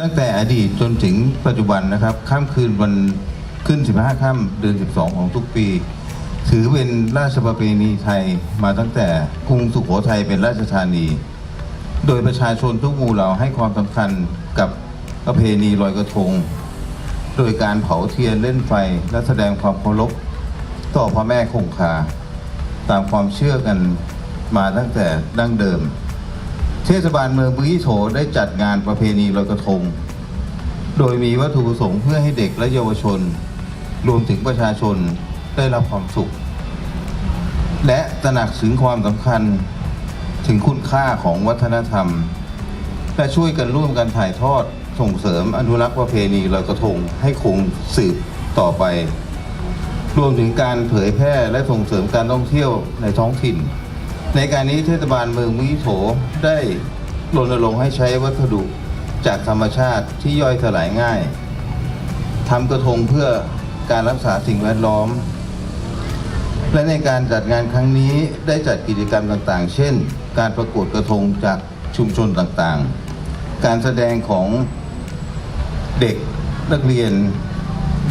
ตั้งแต่อดีตจนถึงปัจจุบันนะครับข้ามคืนวันขึ้น 15ค่ำเดือน 12 ของทุกปี ถือเป็นราชประเพณีไทยมาตั้งแต่กรุงสุโขทัยเป็นราชธานี โดยประชาชนทุกหมู่เหล่าให้ความสำคัญกับประเพณีลอยกระทง โดยการเผาเทียนเล่นไฟและแสดงความเคารพต่อพระแม่คงคา ตามความเชื่อกันมาตั้งแต่ดั้งเดิม เทศบาลเมืองบุรีโถได้จัดงานประเพณีลอยกระทง โดยมีวัตถุประสงค์เพื่อให้เด็กและเยาวชน รวมถึงประชาชนได้รับความสุข และตระหนักถึงความสำคัญถึงคุณค่าของวัฒนธรรม และช่วยกันร่วมกันถ่ายทอดส่งเสริมอนุรักษ์ประเพณีลอยกระทงให้คงสืบต่อไป รวมถึงการเผยแพร่และส่งเสริมการท่องเที่ยวในท้องถิ่น ในการนี้เทศบาลเมืองมุยโถได้รณรงค์ให้ใช้วัสดุจากธรรมชาติที่ย่อยสลายง่ายทำกระทงเพื่อการรักษาสิ่งแวดล้อม และในการจัดงานครั้งนี้ได้จัดกิจกรรมต่างๆ เช่น การประกวดกระทงจากชุมชนต่างๆ การแสดงของเด็กนักเรียน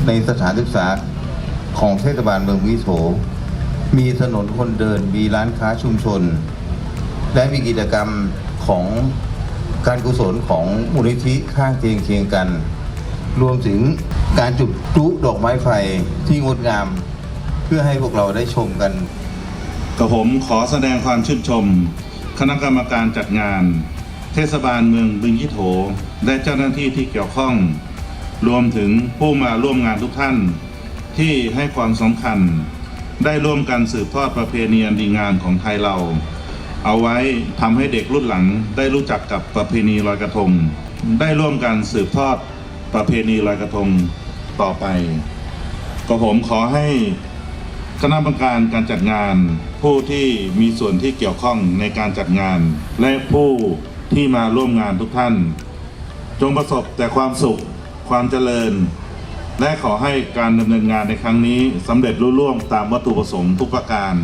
ในสถานศึกษาของเทศบาลเมืองวิโถ มีถนนคนเดินมีร้านค้าชุมชน และมีกิจกรรมของการกุศลของมูลนิธิข้างเคียงเคียงกัน รวมถึงการจุดพลุดอกไม้ไฟที่งดงาม เพื่อให้พวกเราได้ชมกันกับผมขอแสดงความชื่นชม คณะกรรมการจัดงาน เทศบาลเมืองบึงยี่โถ และเจ้าหน้าที่ที่เกี่ยวข้อง รวมถึงผู้มาร่วมงานทุกท่านที่ให้ความสำคัญ ได้ร่วมกันสืบทอดประเพณีอันดีงามของไทยเรา เอาไว้ทำให้เด็กรุ่นหลังได้รู้จักกับประเพณีลอยกระทง ได้ร่วมกันสืบทอดประเพณีลอยกระทงต่อไป ก็ผมขอให้คณะกรรมการการจัดงาน ผู้ที่มีส่วนที่เกี่ยวข้องในการจัดงาน และผู้ที่มาร่วมงานทุกท่าน จงประสบแต่ความสุขความเจริญ และขอให้การดำเนินงานในครั้งนี้สำเร็จรุ่ร่วงตามวัตถุประสงค์ทุกประการ